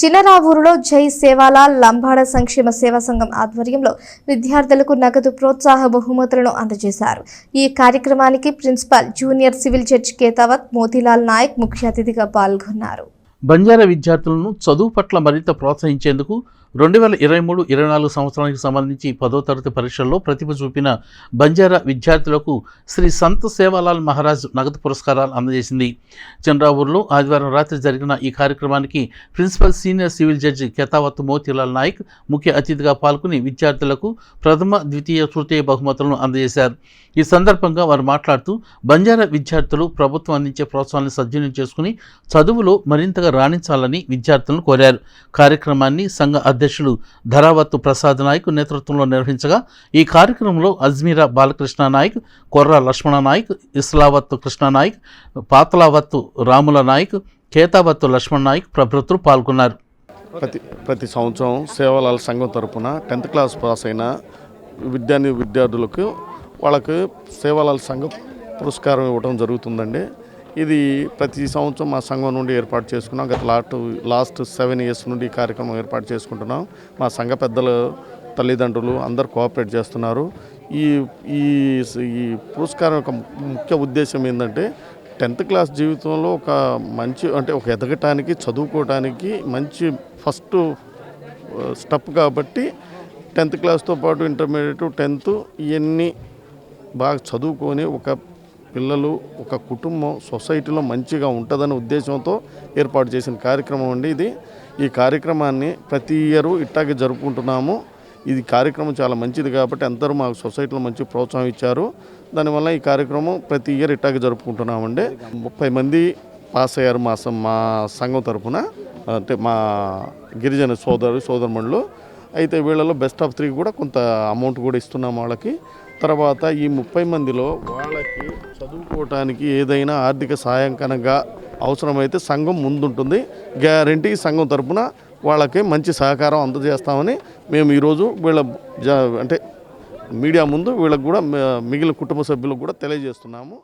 చిన్నరావూరులో జై సేవాలాల్ లంబాడ సంక్షేమ సేవా సంఘం ఆధ్వర్యంలో విద్యార్థులకు నగదు ప్రోత్సాహ బహుమతులను అందజేశారు. ఈ కార్యక్రమానికి principal junior civil judge Ketavath Motilal Nayak ముఖ్య అతిథిగా పాల్గొన్నారు. బంజారా విద్యార్థులను చదువు పట్ల మరింత ప్రోత్సహించేందుకు రెండు వేల ఇరవై మూడు ఇరవై నాలుగు సంవత్సరానికి సంబంధించి పదో తరగతి పరీక్షల్లో ప్రతిభ చూపిన బంజారా విద్యార్థులకు శ్రీ సంత్ సేవాలాల్ మహారాజ్ నగదు పురస్కారాలు అందజేసింది. చంద్రావూరులో ఆదివారం రాత్రి జరిగిన ఈ కార్యక్రమానికి principal senior civil judge Ketavath Motilal Nayak ముఖ్య అతిథిగా పాల్గొని విద్యార్థులకు ప్రథమ ద్వితీయ తృతీయ బహుమతులను అందజేశారు. ఈ సందర్భంగా వారు మాట్లాడుతూ బంజారా విద్యార్థులు ప్రభుత్వం అందించే ప్రోత్సాహాన్ని సద్వినియోగం చేసుకుని చదువులో మరింతగా రాణించాలని విద్యార్థులను కోరారు. కార్యక్రమాన్ని సంఘ అధ్యక్షులు ధరావత్తు ప్రసాద్ నాయక్ నేతృత్వంలో నిర్వహించగా ఈ కార్యక్రమంలో అజ్మీరా బాలకృష్ణ నాయక్ కొర్ర లక్ష్మణ నాయక్ ఇస్లావత్తు కృష్ణ నాయక్ పాతలావత్తు రాముల నాయక్ కేతావత్తు లక్ష్మణ్ నాయక్ ప్రభుత్వం పాల్గొన్నారు. ప్రతి ప్రతి సంవత్సరం సేవలాల సంఘం తరపున టెన్త్ క్లాస్ పాస్ అయిన విద్యార్థి విద్యార్థులకు వాళ్ళకు సేవలాల సంఘం పురస్కారం ఇవ్వడం జరుగుతుందండి. ఇది ప్రతి సంవత్సరం మా సంఘం నుండి ఏర్పాటు చేసుకున్నాం. గత లాస్ట్ లాస్ట్ సెవెన్ ఇయర్స్ నుండి ఈ కార్యక్రమం ఏర్పాటు చేసుకుంటున్నాం. మా సంఘ పెద్దలు తల్లిదండ్రులు అందరు కోఆపరేట్ చేస్తున్నారు. ఈ ఈ ఈ పురస్కారం యొక్క ముఖ్య ఉద్దేశం ఏంటంటే టెన్త్ క్లాస్ జీవితంలో ఒక మంచి అంటే ఒక ఎదగటానికి చదువుకోవటానికి మంచి ఫస్ట్ స్టెప్ కాబట్టి టెన్త్ క్లాస్తో పాటు ఇంటర్మీడియట్ టెన్త్ ఇవన్నీ బాగా చదువుకొని ఒక పిల్లలు ఒక కుటుంబం సొసైటీలో మంచిగా ఉంటుందనే ఉద్దేశంతో ఏర్పాటు చేసిన కార్యక్రమం అండి ఇది. ఈ కార్యక్రమాన్ని ప్రతి ఇయరు ఇట్టాగే జరుపుకుంటున్నాము. ఇది కార్యక్రమం చాలా మంచిది కాబట్టి అందరూ మాకు సొసైటీలో మంచి ప్రోత్సాహం ఇచ్చారు. దానివల్ల ఈ కార్యక్రమం ప్రతి ఇయర్ ఇట్టాగే జరుపుకుంటున్నామండి. ముప్పై మంది పాస్ అయ్యారు మా మా సంఘం తరపున అంటే మా గిరిజన సోదరు సోదరుమణులు. అయితే వీళ్ళలో బెస్ట్ ఆఫ్ త్రీ కూడా కొంత అమౌంట్ కూడా ఇస్తున్నాం వాళ్ళకి. తర్వాత ఈ ముప్పై మందిలో వాళ్ళకి చదువుకోవటానికి ఏదైనా ఆర్థిక సాయం కనుక అవసరమైతే సంఘం ముందుంటుంది. గ్యారంటీ సంఘం తరపున వాళ్ళకి మంచి సహకారం అందజేస్తామని మేము ఈరోజు వీళ్ళ అంటే మీడియా ముందు వీళ్ళకు కూడా మిగిలిన కుటుంబ సభ్యులకు కూడా తెలియజేస్తున్నాము.